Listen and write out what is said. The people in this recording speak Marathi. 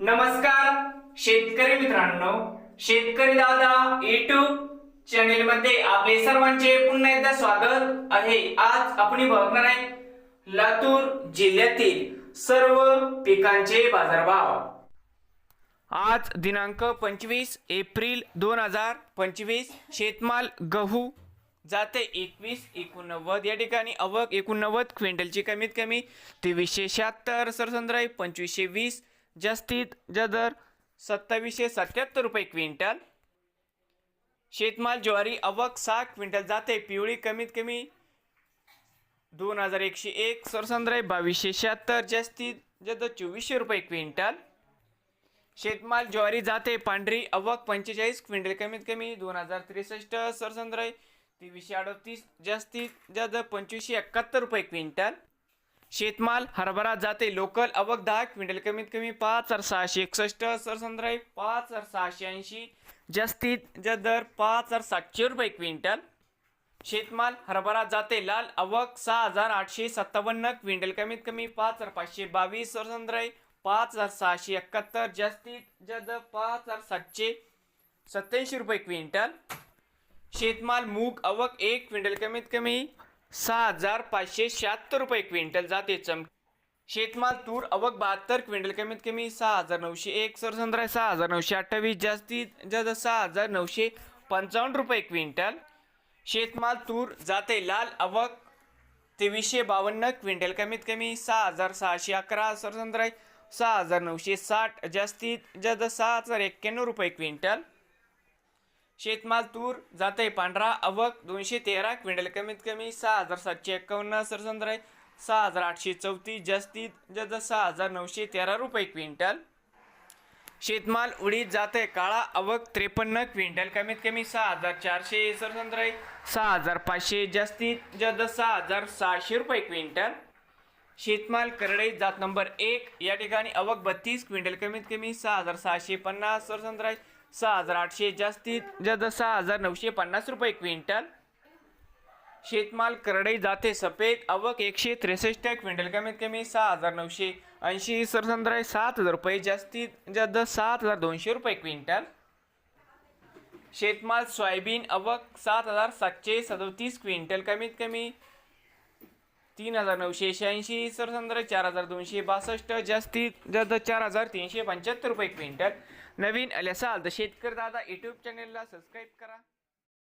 नमस्कार शेतकरी मित्रांनो. शेतकरी दादा युट्यूब चॅनेल मध्ये आपले सर्वांचे पुन्हा एकदा स्वागत आहे. आज आपण बघणार आहे लातूर जिल्ह्यातील सर्व पिकांचे बाजारभाव. आज दिनांक पंचवीस एप्रिल दोन हजार पंचवीस शेतमाल गहू जाते एकवीस एकोणनव्वद. या ठिकाणी अवक एकोणनव्वद क्विंटलची कमीत कमी तेवीसशे शहात्तर. सरसंद्राई पंचवीसशे वीस जास्तीत जदर सत्तावीसशे सत्याहत्तर रुपये क्विंटल. शेतमाल ज्वारी अवक सहा क्विंटल जाते. पिवळी कमीत कमी दोन हजार एकशे एक. सरसंद्राई बावीसशे शहात्तर. जास्तीत जद चोवीसशे रुपये क्विंटल. शेतमाल ज्वारी जाते. पांढरी अवक पंचेचाळीस क्विंटल कमीत कमी दोन हजार त्रेसष्ट. सरसंद्राई तेवीसशे अडतीस. जास्तीत जास्त पंचवीसशे एकाहत्तर रुपये क्विंटल. शेतमाल हरभरा जाते. लोकल अवक दहा क्विंटल कमीत कमी पाच हजार सहाशे एकसष्ट सरसंद्राई पाच हजार सहाशे ऐंशी जास्तीत जा दर पाच हजार सातशे रुपये क्विंटल. शेतमाल हरभरा जाते. लाल अवक सहा हजार आठशे सत्तावन्न क्विंटल कमीत कमी पाच हजार पाचशे बावीस सरसंद्राई पाच हजार सहाशे एकाहत्तर जास्तीत जास्त पाच हजार सातशे सत्याऐंशी रुपये क्विंटल. शेतमाल मूग अवक एक क्विंटल कमीत कमी सहा हजार पाचशे शहात्तर रुपये क्विंटल जाते. चम शेतमाल तूर अवक बहात्तर क्विंटल कमीत कमी सहा हजार नऊशे एक सरसंद्रा सहा हजार नऊशे अठ्ठावीस जास्तीत जास्त सहा हजार नऊशे पंचावन्न रुपये क्विंटल. शेतमाल तूर जाते लाल अवक तेवीसशे बावन्न क्विंटल कमीत कमी सहा हजार सहाशे अकरा सरसंद्राई सहा हजार नऊशे साठ जास्तीत जास्त सहा हजार एक्क्याण्णव रुपये क्विंटल. शेतमाल तूर जाते पांढरा अवक दोनशे तेरा क्विंटल कमीत कमी सहा हजार सातशे एक्कावन्न सरसंद्र सहा हजार आठशे चौतीस जास्तीत जास्त सहा हजार नऊशे तेरा रुपये क्विंटल. शेतमाल उडीद जाते काळा अवक त्रेपन्न क्विंटल कमीत कमी सहा हजार चारशे सरसंद्राई सहा हजार पाचशे जास्तीत जद सहा हजार सहाशे रुपये क्विंटल. शेतमाल करडई जात नंबर एक या ठिकाणी अवक बत्तीस क्विंटल कमीत कमी सहा हजार सहाशे पन्नास सरसंद्राई सहा हजार आठशे जास्तीत जास्त सहा हजार नऊशे पन्नास रुपये क्विंटल. शेतमाल करडई जाते सफेद अवक एकशे त्रेसष्ट क्विंटल कमीत कमी सहा हजार नऊशे ऐंशी सरसंद्राई सात हजार रुपये जास्तीत जास्त सात हजार दोनशे रुपये क्विंटल. शेतमाल सोयाबीन अवक सात हजार सातशे सदोतीस क्विंटल कमीत कमी तीन हजार नऊशे शहाऐंशी सरसंद्र चार हजार दोनशे बासष्ट जास्तीत जास्त चार हजार तीनशे पंच्याहत्तर रुपये क्विंटल. नवीन आले असाल तर शेतकरी दादा यूट्यूब चॅनेलला सबस्क्राईब करा.